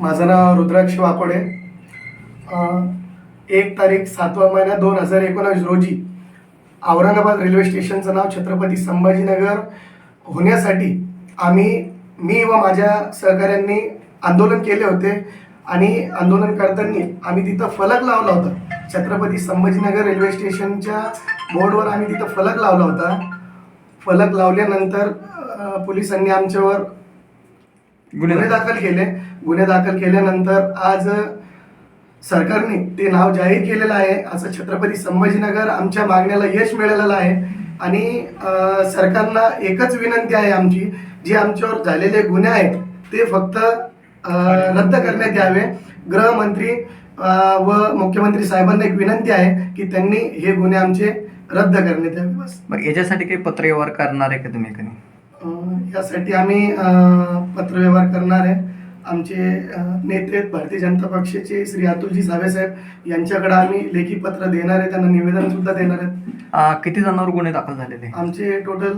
माझं नाव रुद्राक्ष वाकोडे. एक तारीख सातवा महिना दोन हजार एकोणावीस रोजी औरंगाबाद रेल्वे स्टेशनचं नाव छत्रपती संभाजीनगर होण्यासाठी आम्ही मी व माझ्या सहकाऱ्यांनी आंदोलन केले होते आणि आंदोलन करताना आम्ही तिथं फलक लावला होता. छत्रपती संभाजीनगर रेल्वे स्टेशनच्या बोर्डवर आम्ही तिथं फलक लावला होता. फलक लावल्यानंतर पोलिसांनी आमच्यावर गुन्हे दाखल केले. गुन्हे दाखल केल्यानंतर आज सरकारने ते नाव जाहीर केलेलं आहे. असं छत्रपती संभाजीनगर आमच्या मागण्याला यश मिळालेलं आहे. आणि सरकारला एकच विनंती आहे आमची जे आमच्यावर झालेले गुन्हे आहेत ते फक्त रद्द करण्यात यावे. गृहमंत्री व मुख्यमंत्री साहेबांना एक विनंती आहे की त्यांनी हे गुन्हे आमचे रद्द करण्यात यावे. बस. मग याच्यासाठी काही पत्रव्यवहार करणार आहे का तुम्ही यासाठी आम्ही पत्रव्यवहार करणार आहे. आमचे नेते भारतीय जनता पक्षाचे श्री अतुलजी साहेब. यांच्याकडे आम्ही लेखी पत्र देणार आहे त्यांना निवेदन सुद्धा देणार आहेत. किती जणांवर गुन्हे दाखल झालेले? आमचे टोटल